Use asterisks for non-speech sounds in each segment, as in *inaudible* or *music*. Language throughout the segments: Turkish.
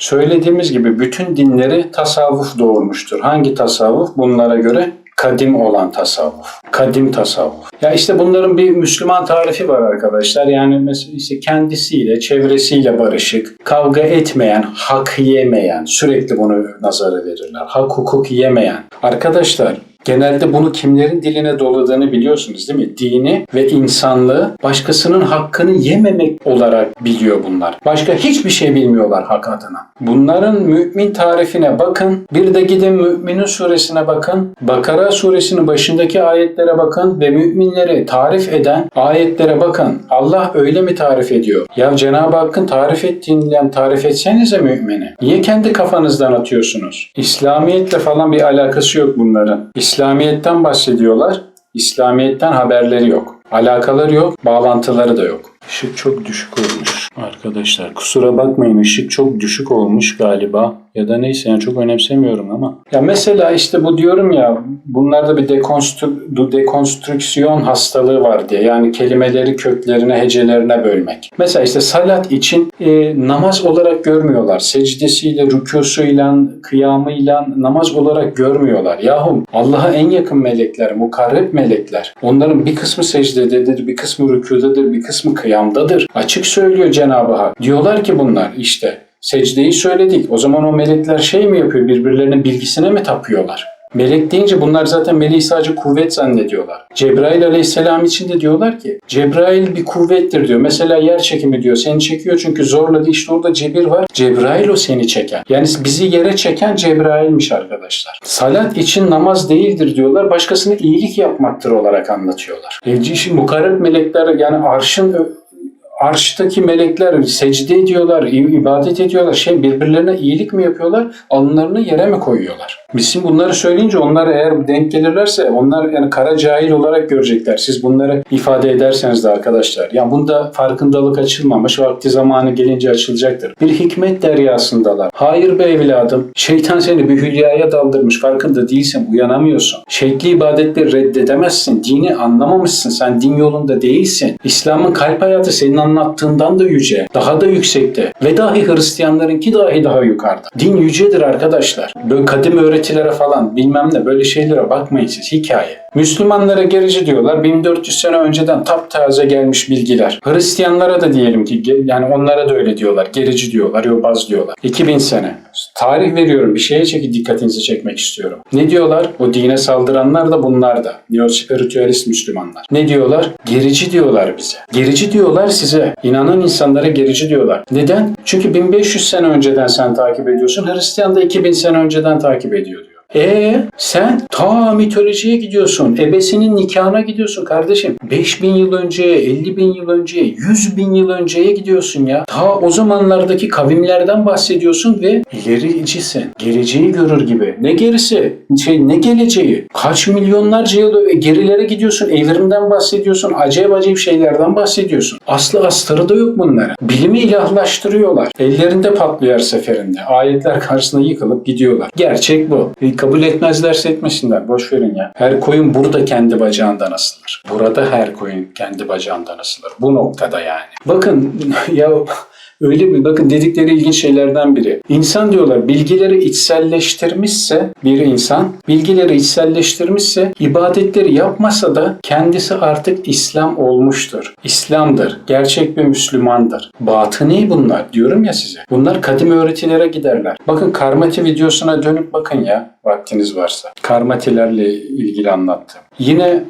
Söylediğimiz gibi bütün dinleri tasavvuf doğurmuştur. Hangi tasavvuf? Bunlara göre kadim olan tasavvuf. Kadim tasavvuf. Ya işte bunların bir Müslüman tarifi var arkadaşlar. Yani mesela işte kendisiyle, çevresiyle barışık, kavga etmeyen, hak yemeyen, sürekli bunu nazara verirler. Hak hukuk yemeyen. Arkadaşlar Genelde bunu kimlerin diline doladığını biliyorsunuz değil mi? Dini ve insanlığı başkasının hakkını yememek olarak biliyor bunlar. Başka hiçbir şey bilmiyorlar hak adına. Bunların mümin tarifine bakın. Bir de gidin Müminin suresine bakın. Bakara suresinin başındaki ayetlere bakın ve müminleri tarif eden ayetlere bakın. Allah öyle mi tarif ediyor? Ya Cenab-ı Hakk'ın tarif ettiğinden tarif etsenize mümini. Niye kendi kafanızdan atıyorsunuz? İslamiyetle falan bir alakası yok bunların. İslamiyet'ten bahsediyorlar. İslamiyet'ten haberleri yok. Alakaları yok, bağlantıları da yok. Işık çok düşük olmuş arkadaşlar. Kusura bakmayın ışık çok düşük olmuş galiba. Ya da neyse yani çok önemsemiyorum ama. Ya mesela işte bu diyorum ya bunlarda bir dekonstru dekonstrüksiyon hastalığı var diye. Yani kelimeleri köklerine, hecelerine bölmek. Mesela işte salat için e, namaz olarak görmüyorlar. Secdesiyle, rükûsuyla, kıyamıyla namaz olarak görmüyorlar. Yahu Allah'a en yakın melekler, mukarreb melekler. Onların bir kısmı secdededir, bir kısmı rükûdadır, bir kısmı kıyamdadır. Açık söylüyor Cenab-ı Hak. Diyorlar ki bunlar işte secdeyi söyledik. O zaman o melekler şey mi yapıyor? Birbirlerinin bilgisine mi tapıyorlar? Melek deyince bunlar zaten meleği sadece kuvvet zannediyorlar. Cebrail aleyhisselam için de diyorlar ki Cebrail bir kuvvettir diyor. Mesela yer çekimi diyor. Seni çekiyor çünkü zorladı işte orada cebir var. Cebrail o seni çeken. Yani bizi yere çeken Cebrail'miş arkadaşlar. Salat için namaz değildir diyorlar. Başkasına iyilik yapmaktır olarak anlatıyorlar. E, şimdi mukarreb melekler yani arşın arştaki melekler secde ediyorlar, ibadet ediyorlar. Şey birbirlerine iyilik mi yapıyorlar? Alınlarını yere mi koyuyorlar? Biz şimdi bunları söyleyince onlar eğer denk gelirlerse onlar yani kara cahil olarak görecekler. Siz bunları ifade ederseniz de arkadaşlar. Yani bunda farkındalık açılmamış. Vakti zamanı gelince açılacaktır. Bir hikmet deryasındalar. Hayır be evladım. Şeytan seni bir hülyaya daldırmış. Farkında değilsin. Uyanamıyorsun. Şekli ibadetleri reddedemezsin. Dini anlamamışsın. Sen din yolunda değilsin. İslam'ın kalp hayatı senin anlattığından da yüce. Daha da yüksekte. Ve dahi Hristiyanlarınki dahi daha yukarıda. Din yücedir arkadaşlar. Böyle kadim öğretilere falan bilmem ne böyle şeylere bakmayın siz. Hikaye. Müslümanlara gerici diyorlar. 1400 sene önceden taptaze gelmiş bilgiler. Hristiyanlara da diyelim ki yani onlara da öyle diyorlar. Gerici diyorlar, yobaz diyorlar. 2000 sene. Tarih veriyorum. Bir şeye çeki dikkatinizi çekmek istiyorum. Ne diyorlar? O dine saldıranlar da bunlar da. Neospiritüalist Müslümanlar. Ne diyorlar? Gerici diyorlar bize. Gerici diyorlar size. İnanan insanlara gerici diyorlar. Neden? Çünkü 1500 sene önceden sen takip ediyorsun. Hristiyan da 2000 sene önceden takip ediyor diyor. E sen ta mitolojiye gidiyorsun. Ebesinin nikahına gidiyorsun kardeşim. 5000 yıl önceye, 50 bin yıl önceye, 100 bin yıl önceye gidiyorsun ya. Ta o zamanlardaki kavimlerden bahsediyorsun ve ilericisin. Geleceği görür gibi. Ne gerisi? Şey ne geleceği? Kaç milyonlarca yıl gerilere gidiyorsun. Evrimden bahsediyorsun. Acayip acayip şeylerden bahsediyorsun. Aslı astarı da yok bunlara. Bilimi ilahlaştırıyorlar. Ellerinde patlıyor seferinde. Ayetler karşısında yıkılıp gidiyorlar. Gerçek bu. Kabul etmezlerse etmesinler. Boş verin ya. Her koyun burada kendi bacağından asılır. Burada her koyun kendi bacağından asılır. Bu noktada yani. Bakın *laughs* ya Öyle bir bakın dedikleri ilginç şeylerden biri. İnsan diyorlar bilgileri içselleştirmişse bir insan bilgileri içselleştirmişse ibadetleri yapmasa da kendisi artık İslam olmuştur. İslam'dır. Gerçek bir Müslümandır. Batıni bunlar diyorum ya size. Bunlar kadim öğretilere giderler. Bakın karmati videosuna dönüp bakın ya vaktiniz varsa. Karmatilerle ilgili anlattım. Yine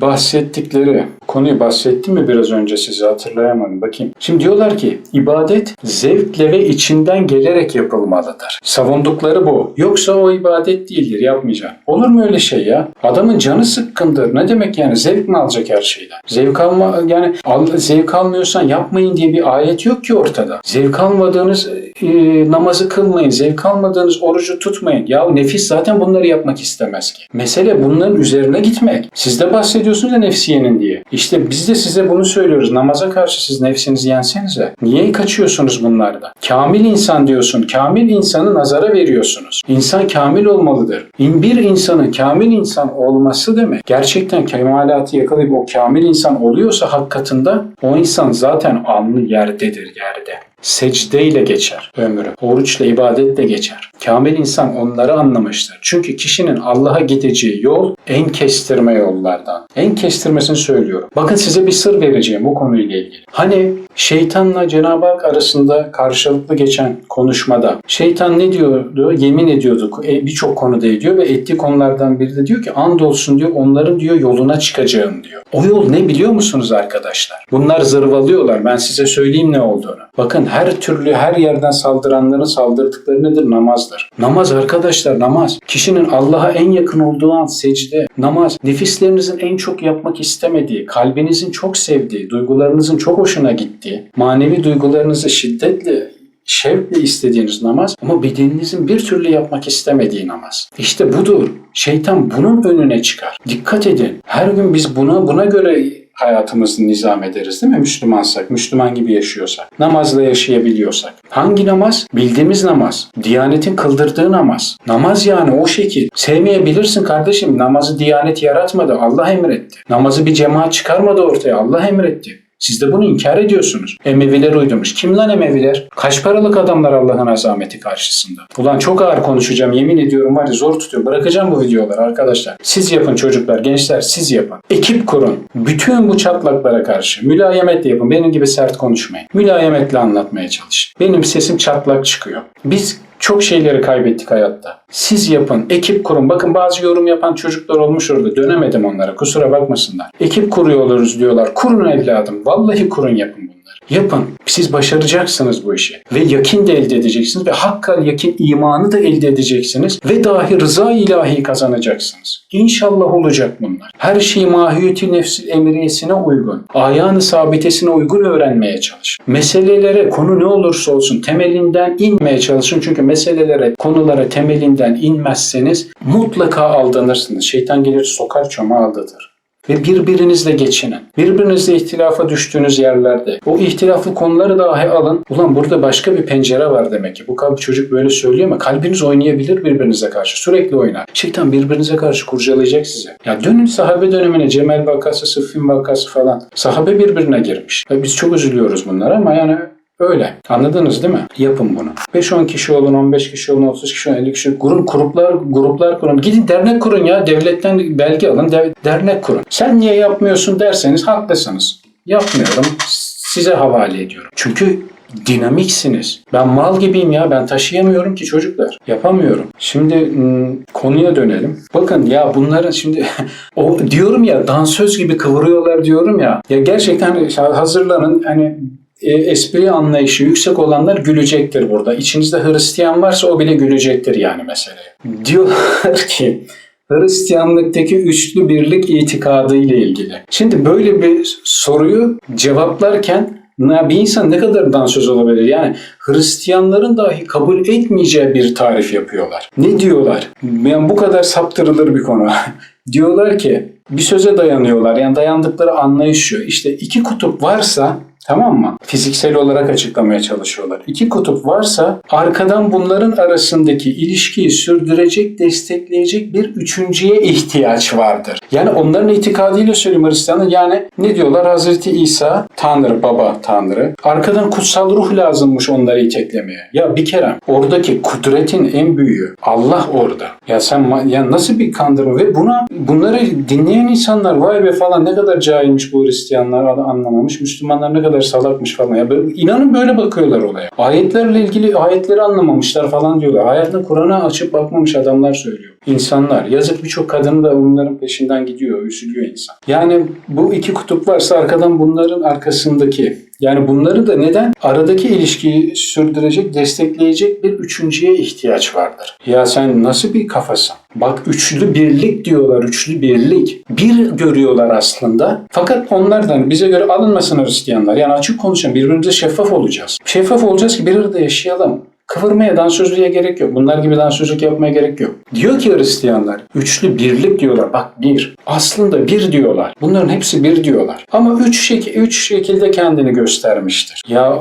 bahsettikleri konuyu bahsettim mi biraz önce size hatırlayamadım. Bakayım. Şimdi diyorlar ki ibadet zevkle ve içinden gelerek yapılmalıdır. Savundukları bu. Yoksa o ibadet değildir yapmayacağım. Olur mu öyle şey ya? Adamın canı sıkkındır. Ne demek yani zevk mi alacak her şeyden? Zevk alma yani al, zevk almıyorsan yapmayın diye bir ayet yok ki ortada. Zevk almadığınız e, namazı kılmayın. Zevk almadığınız orucu tutmayın. Ya nefis zaten bunları yapmak istemez ki. Mesele bunların üzerine gitmek. Siz de bahsediyorsunuz ya nefsiyenin diye. İşte biz de size bunu söylüyoruz. Namaza karşı siz nefsinizi yensenize. Niye kaçıyorsunuz bunlardan? Kamil insan diyorsun. Kamil insanı nazara veriyorsunuz. İnsan kamil olmalıdır. Bir insanın kamil insan olması demek gerçekten kemalatı yakalayıp o kamil insan oluyorsa hak katında o insan zaten alnı yerdedir yerde. secdeyle geçer ömrü. Oruçla, ibadetle geçer. Kamil insan onları anlamıştır. Çünkü kişinin Allah'a gideceği yol en kestirme yollardan. En kestirmesini söylüyorum. Bakın size bir sır vereceğim bu konuyla ilgili. Hani şeytanla Cenab-ı Hak arasında karşılıklı geçen konuşmada şeytan ne diyordu? Yemin ediyordu. E, Birçok konuda ediyor ve ettiği konulardan biri de diyor ki andolsun diyor onların diyor yoluna çıkacağım diyor. O yol ne biliyor musunuz arkadaşlar? Bunlar zırvalıyorlar. Ben size söyleyeyim ne olduğunu. Bakın her türlü her yerden saldıranların saldırdıkları nedir? Namazdır. Namaz arkadaşlar namaz. Kişinin Allah'a en yakın olduğu an secde, namaz. Nefislerinizin en çok yapmak istemediği, çok sevdiği, duygularınızın çok hoşuna gittiği, manevi duygularınızı şiddetle şevkle istediğiniz namaz ama bedeninizin bir türlü yapmak istemediği namaz. İşte budur. Şeytan bunun önüne çıkar. Dikkat edin. Her gün biz buna buna göre hayatımızı nizam ederiz değil mi? Müslümansak, Müslüman gibi yaşıyorsak, namazla yaşayabiliyorsak. Hangi namaz? Bildiğimiz namaz. Diyanetin kıldırdığı namaz. Namaz yani o şekil. Sevmeyebilirsin kardeşim. Namazı diyanet yaratmadı. Allah emretti. Namazı bir cemaat çıkarmadı ortaya. Allah emretti. Siz de bunu inkar ediyorsunuz. Emeviler uydurmuş. Kim lan Emeviler? Kaç paralık adamlar Allah'ın azameti karşısında? Ulan çok ağır konuşacağım. Yemin ediyorum var ya zor tutuyor. Bırakacağım bu videoları arkadaşlar. Siz yapın çocuklar, gençler siz yapın. Ekip kurun. Bütün bu çatlaklara karşı mülayemetle yapın. Benim gibi sert konuşmayın. Mülayemetle anlatmaya çalışın. Benim sesim çatlak çıkıyor. Biz çok şeyleri kaybettik hayatta. Siz yapın, ekip kurun. Bakın bazı yorum yapan çocuklar olmuş orada. Dönemedim onlara. Kusura bakmasınlar. Ekip kuruyoruz diyorlar. Kurun evladım. Vallahi kurun yapın bunları. Yapın. Siz başaracaksınız bu işi. Ve yakin de elde edeceksiniz. Ve hakkal yakin imanı da elde edeceksiniz. Ve dahi rıza ilahi kazanacaksınız. İnşallah olacak bunlar. Her şeyi mahiyeti nefsi emriyesine uygun. Ayağını sabitesine uygun öğrenmeye çalış. Meselelere konu ne olursa olsun temelinden inmeye çalışın. Çünkü meselelere, konulara temelinden inmezseniz mutlaka aldanırsınız. Şeytan gelir sokar çoma aldatır ve birbirinizle geçinin. Birbirinizle ihtilafa düştüğünüz yerlerde o ihtilaflı konuları dahi alın. Ulan burada başka bir pencere var demek ki. Bu çocuk böyle söylüyor ama kalbiniz oynayabilir birbirinize karşı. Sürekli oynar. Şeytan birbirinize karşı kurcalayacak sizi. Ya dönün sahabe dönemine Cemel vakası, Sıffin vakası falan. Sahabe birbirine girmiş. Ya biz çok üzülüyoruz bunlara ama yani Öyle. Anladınız değil mi? Yapın bunu. 5-10 kişi olun, 15 kişi olun, 30 kişi olun, 50 kişi olun. Grup, gruplar, gruplar kurun. Gidin dernek kurun ya. Devletten belge alın, de- dernek kurun. Sen niye yapmıyorsun derseniz haklısınız. Yapmıyorum. Size havale ediyorum. Çünkü dinamiksiniz. Ben mal gibiyim ya. Ben taşıyamıyorum ki çocuklar. Yapamıyorum. Şimdi konuya dönelim. Bakın ya bunların şimdi *laughs* o diyorum ya dansöz gibi kıvırıyorlar diyorum ya. Ya gerçekten hazırlanın hani e, espri anlayışı yüksek olanlar gülecektir burada. İçinizde Hristiyan varsa o bile gülecektir yani meseleye. Diyorlar *laughs* ki Hristiyanlıktaki üçlü birlik itikadı ile ilgili. Şimdi böyle bir soruyu cevaplarken bir insan ne kadar dansöz olabilir? Yani Hristiyanların dahi kabul etmeyeceği bir tarif yapıyorlar. Ne diyorlar? Yani bu kadar saptırılır bir konu. *laughs* diyorlar ki bir söze dayanıyorlar. Yani dayandıkları anlayış şu. İşte iki kutup varsa Tamam mı? Fiziksel olarak açıklamaya çalışıyorlar. İki kutup varsa arkadan bunların arasındaki ilişkiyi sürdürecek, destekleyecek bir üçüncüye ihtiyaç vardır. Yani onların itikadıyla söyleyeyim Hristiyanlar. Yani ne diyorlar? Hazreti İsa Tanrı, baba Tanrı. Arkadan kutsal ruh lazımmış onları iteklemeye. Ya bir kere oradaki kudretin en büyüğü Allah orada. Ya sen ya nasıl bir kandırma ve buna bunları dinleyen insanlar vay be falan ne kadar cahilmiş bu Hristiyanlar anlamamış. Müslümanlar ne kadar salakmış falan. Ya böyle, inanın böyle bakıyorlar olaya. Ayetlerle ilgili ayetleri anlamamışlar falan diyorlar. Hayatında Kur'an'a açıp bakmamış adamlar söylüyor. İnsanlar. Yazık birçok kadın da bunların peşinden gidiyor. Üzülüyor insan. Yani bu iki kutup varsa arkadan bunların arkasındaki yani bunları da neden? Aradaki ilişkiyi sürdürecek, destekleyecek bir üçüncüye ihtiyaç vardır. Ya sen nasıl bir kafasın? Bak üçlü birlik diyorlar, üçlü birlik. Bir görüyorlar aslında. Fakat onlardan bize göre alınmasın Hristiyanlar. Yani açık konuşalım, birbirimize şeffaf olacağız. Şeffaf olacağız ki bir arada yaşayalım. Kıvırmaya, dansözlüğe gerek yok. Bunlar gibi dansözlük yapmaya gerek yok. Diyor ki Hristiyanlar, üçlü birlik diyorlar. Bak bir. Aslında bir diyorlar. Bunların hepsi bir diyorlar. Ama üç, şek üç şekilde kendini göstermiştir. Ya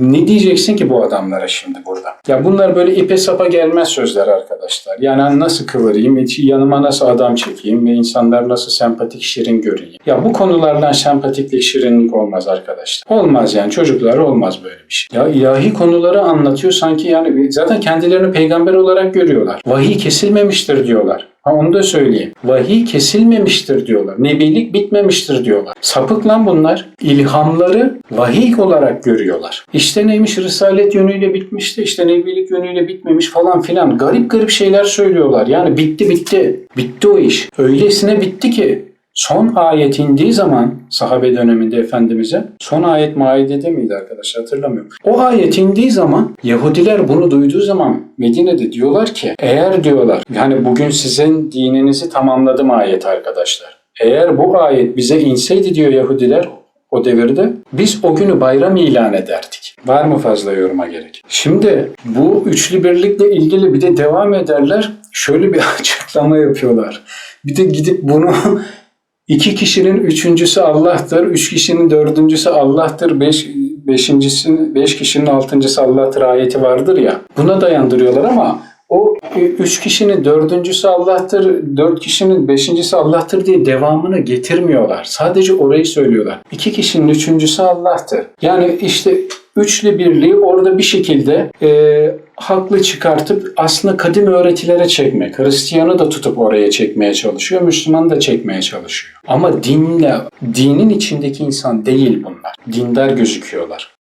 ne diyeceksin ki bu adamlara şimdi burada? Ya bunlar böyle ipe sapa gelmez sözler arkadaşlar. Yani hani nasıl kıvırayım, yanıma nasıl adam çekeyim ve insanlar nasıl sempatik şirin göreyim. Ya bu konulardan sempatiklik, şirinlik olmaz arkadaşlar. Olmaz yani çocuklar olmaz böyle bir şey. Ya ilahi konuları anlatıyor sanki yani zaten kendilerini peygamber olarak görüyorlar. Vahiy kesilmemiştir diyorlar. Ha onu da söyleyeyim. Vahiy kesilmemiştir diyorlar. Nebilik bitmemiştir diyorlar. Sapık lan bunlar. İlhamları vahiy olarak görüyorlar. İşte neymiş risalet yönüyle bitmişti. işte nebilik yönüyle bitmemiş falan filan. Garip garip şeyler söylüyorlar. Yani bitti bitti. Bitti o iş. Öylesine bitti ki Son ayet indiği zaman sahabe döneminde Efendimiz'e son ayet Maide'de miydi arkadaşlar hatırlamıyorum. O ayet indiği zaman Yahudiler bunu duyduğu zaman Medine'de diyorlar ki eğer diyorlar yani bugün sizin dininizi tamamladım ayet arkadaşlar. Eğer bu ayet bize inseydi diyor Yahudiler o devirde biz o günü bayram ilan ederdik. Var mı fazla yoruma gerek? Şimdi bu üçlü birlikle ilgili bir de devam ederler. Şöyle bir *laughs* açıklama yapıyorlar. Bir de gidip bunu İki kişinin üçüncüsü Allah'tır, üç kişinin dördüncüsü Allah'tır, beş, beşincisi, beş kişinin altıncısı Allah'tır ayeti vardır ya. Buna dayandırıyorlar ama o e, üç kişinin dördüncüsü Allah'tır, dört kişinin beşincisi Allah'tır diye devamını getirmiyorlar. Sadece orayı söylüyorlar. İki kişinin üçüncüsü Allah'tır. Yani işte üçlü birliği orada bir şekilde e, haklı çıkartıp aslında kadim öğretilere çekmek. Hristiyanı da tutup oraya çekmeye çalışıyor, Müslümanı da çekmeye çalışıyor. Ama dinle, dinin içindeki insan değil bunlar. Dindar gözüküyorlar.